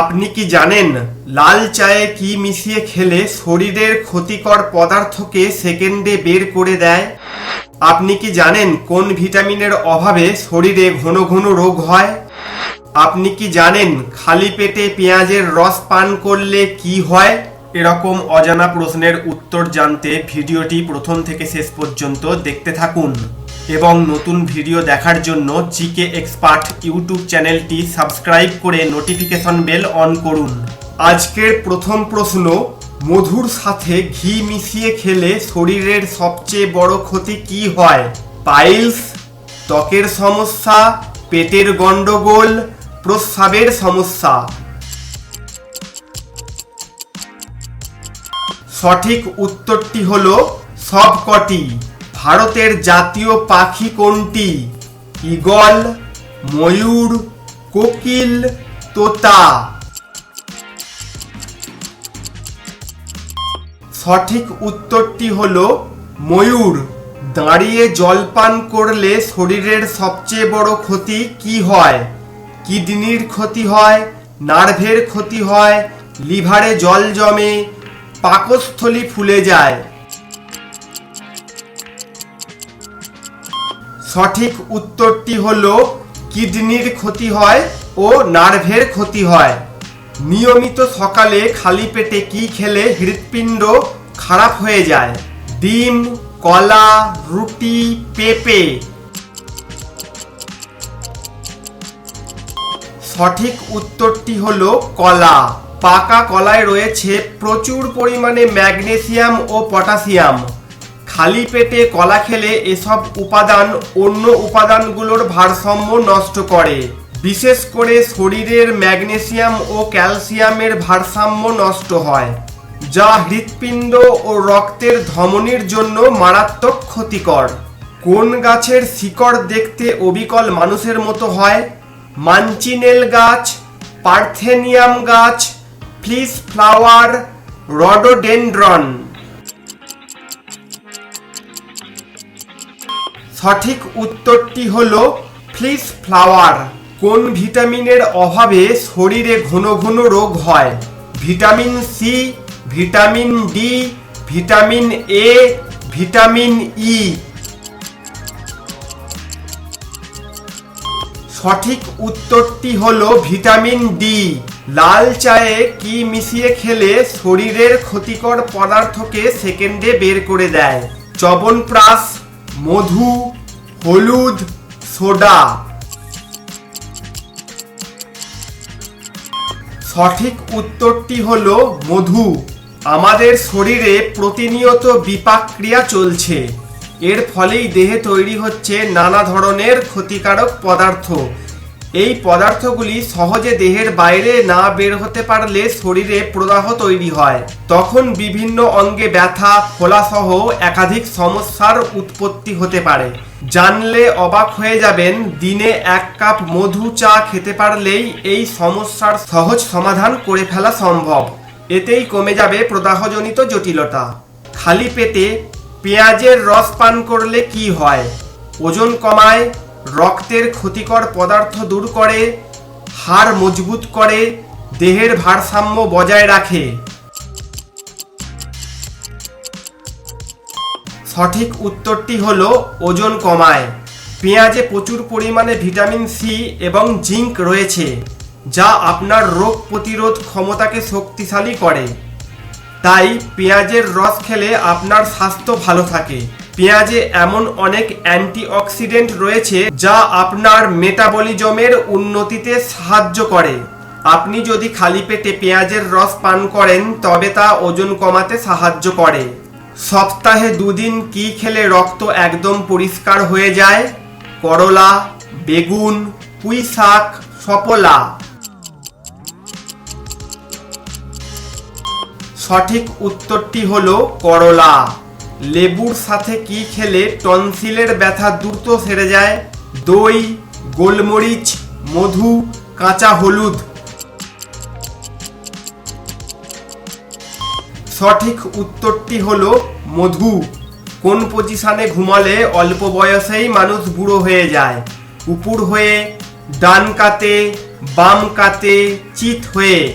আপনি কি জানেন, লাল চায়ে কি মিশিয়ে খেলে শরীরের ক্ষতিকর পদার্থকে সেকেন্ডে বের করে দেয়? আপনি কি জানেন কোন ভিটামিনের অভাবে শরীরে ঘন ঘন রোগ হয়? আপনি কি জানেন খালি পেটে পেঁয়াজের রস পান করলে কি হয়? এরকম অজানা প্রশ্নের উত্তর জানতে ভিডিওটি প্রথম থেকে শেষ পর্যন্ত দেখতে থাকুন। এবং নতুন ভিডিও দেখার জন্য জিকে এক্সপার্ট ইউটিউব চ্যানেলটি সাবস্ক্রাইব করে নোটিফিকেশন বেল অন করুন। আজকের প্রথম প্রশ্ন, মধুর সাথে ঘি মিশিয়ে খেলে শরীরের সবচেয়ে বড় ক্ষতি কি হয়? পাইলস, ত্বকের সমস্যা, পেটের গন্ডগোল, প্রস্রাবের সমস্যা। সঠিক উত্তরটি হলো সবকটি। ভারতের জাতীয় পাখি কোনটি? ঈগল, ময়ূর, কোকিল, তোতা। সঠিক উত্তরটি হল ময়ূর। দাঁড়িয়ে জলপান করলে শরীরের সবচেয়ে বড় ক্ষতি কি হয়? কিডনির ক্ষতি হয়, নার্ভের ক্ষতি হয়, লিভারে জল জমে, পাকস্থলী ফুলে যায়। সঠিক উত্তরটি হল কিডনির ক্ষতি হয় ও নার্ভের ক্ষতি হয়। নিয়মিত সকালে খালি পেটে কি খেলে হৃৎপিণ্ড খারাপ হয়ে যায়? ডিম, কলা, রুটি, পেঁপে। সঠিক উত্তরটি হলো কলা। পাকা কলায় রয়েছে প্রচুর পরিমাণে ম্যাগনেসিয়াম ও পটাশিয়াম খালি পেটে কলা খেলে এসব উপাদান অন্য উপাদানগুলোর ভারসাম্য নষ্ট করে। বিশেষ করে শরীরের ম্যাগনেসিয়াম ও ক্যালসিয়ামের ভারসাম্য নষ্ট হয়, যা হৃৎপিণ্ড ও রক্তের ধমনির জন্য মারাত্মক ক্ষতিকর। কোন গাছের শিকড় দেখতে অবিকল মানুষের মতো হয়? মানচিনেল গাছ, পার্থেনিয়াম গাছ, ফ্লিস ফ্লাওয়ার, রডোডেন্ড্রন। সঠিক উত্তরটি হল ফ্লিস ফ্লাওয়ার। কোন ভিটামিনের অভাবে শরীরে ঘন ঘন রোগ হয়? Vitamin C, vitamin D, vitamin A, vitamin E. সঠিক উত্তরটি হলো ভিটামিন ডি। লাল চায়ে কি মিশিয়ে খেলে শরীরের ক্ষতিকর পদার্থকে সেকেন্ডে বের করে দেয়? চবনপ্রাশ মধু, হলুদ, সোডা। সঠিক উত্তরটি হল মধু। আমাদের শরীরে প্রতিনিয়ত বিপাক ক্রিয়া চলছে। এর ফলেই দেহে তৈরি হচ্ছে নানা ধরনের ক্ষতিকারক পদার্থ। এই পদার্থগুলি সহজে দেহের বাইরে না বের হতে পারলে শরীরে প্রদাহ তৈরি হয়। তখন বিভিন্ন অঙ্গে ব্যথা, ফোলাসহ একাধিক সমস্যার উৎপত্তি হতে পারে। জানলে অবাক হয়ে যাবেন, দিনে এক কাপ মধু চা খেতে পারলেই এই সমস্যার সহজ সমাধান করে ফেলা সম্ভব। এতেই কমে যাবে প্রদাহজনিত জটিলতা। খালি পেটে পেঁয়াজের রস পান করলে কি হয়? ওজন কমায় রক্তের ক্ষতিকর পদার্থ দূর করে, হাড় মজবুত করে, দেহের ভারসাম্য বজায় রাখে। সঠিক উত্তরটি হল ওজন কমায়। পেঁয়াজে প্রচুর পরিমাণে ভিটামিন সি এবং জিঙ্ক রয়েছে, যা আপনার রোগ প্রতিরোধ ক্ষমতাকে শক্তিশালী করে। তাই পেঁয়াজের রস খেলে আপনার স্বাস্থ্য ভালো থাকে। পেঁয়াজে এমন অনেক অ্যান্টিঅক্সিডেন্ট রয়েছে যা আপনার মেটাবলিজমের উন্নতিতে সাহায্য করে। আপনি যদি খালি পেটে পেঁয়াজের রস পান করেন, তবে তা ওজন কমাতে সাহায্য করে। সপ্তাহে দুদিন কি খেলে রক্ত একদম পরিষ্কার হয়ে যায়? করলা, বেগুন পুঁই শাক সপলা সঠিক উত্তরটি হলো করলা। লেবুর সাথে কি খেলে টনসিলের ব্যথা দ্রুত সেরে যায়? দই, গোলমরিচ, মধু, কাঁচা হলুদ। সঠিক উত্তরটি হলো মধু। কোন পজিশনে ঘুমালে অল্প বয়সেই মানুষ বুড়ো হয়ে যায়? উপুর হয়ে, ডান কাতে, বাম কাতে, চিত হয়ে।